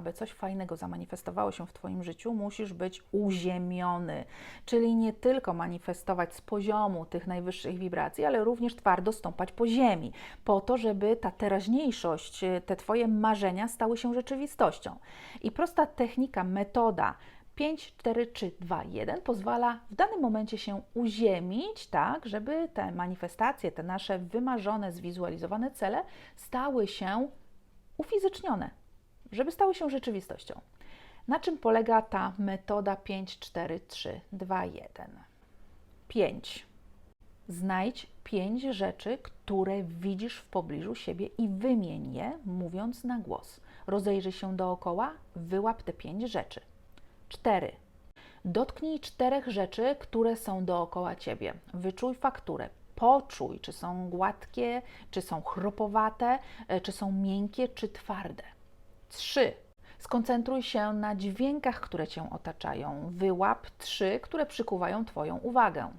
aby coś fajnego zamanifestowało się w Twoim życiu, musisz być uziemiony, czyli nie tylko manifestować z poziomu tych najwyższych wibracji, ale również twardo stąpać po ziemi, po to, żeby ta teraźniejszość, e, te Twoje marzenia stały się rzeczywistością. I prosta technika, metoda 5, 4, 3, 2, 1 pozwala w danym momencie się uziemić, tak, żeby te manifestacje, te nasze wymarzone, zwizualizowane cele stały się ufizycznione, żeby stały się rzeczywistością. Na czym polega ta metoda 5, 4, 3, 2, 1? 5. Znajdź pięć rzeczy, które widzisz w pobliżu siebie i wymień je, mówiąc na głos. Rozejrzyj się dookoła, wyłap te pięć rzeczy. 4. Dotknij czterech rzeczy, które są dookoła ciebie. Wyczuj fakturę. Poczuj, czy są gładkie, czy są chropowate, e, czy są miękkie, czy twarde. 3. Skoncentruj się na dźwiękach, które cię otaczają. Wyłap trzy, które przykuwają Twoją uwagę.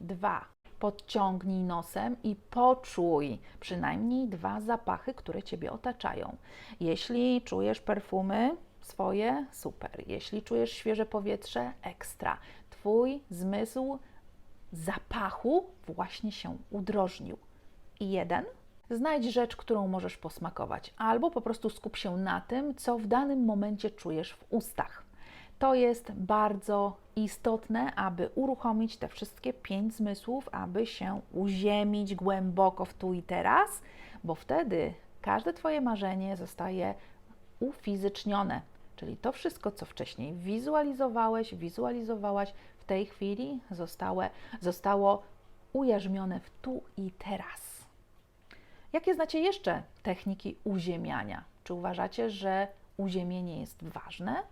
2. Podciągnij nosem i poczuj przynajmniej dwa zapachy, które Ciebie otaczają. Jeśli czujesz perfumy swoje, super. Jeśli czujesz świeże powietrze, ekstra. Twój zmysł zapachu właśnie się udrożnił. I jeden, znajdź rzecz, którą możesz posmakować, albo po prostu skup się na tym, co w danym momencie czujesz w ustach. To jest bardzo istotne, aby uruchomić te wszystkie pięć zmysłów, aby się uziemić głęboko w tu i teraz, bo wtedy każde Twoje marzenie zostaje ufizycznione. Czyli to wszystko, co wcześniej wizualizowałeś, wizualizowałaś, w tej chwili zostało, zostało ujarzmione w tu i teraz. Jakie znacie jeszcze techniki uziemiania? Czy uważacie, że uziemienie jest ważne?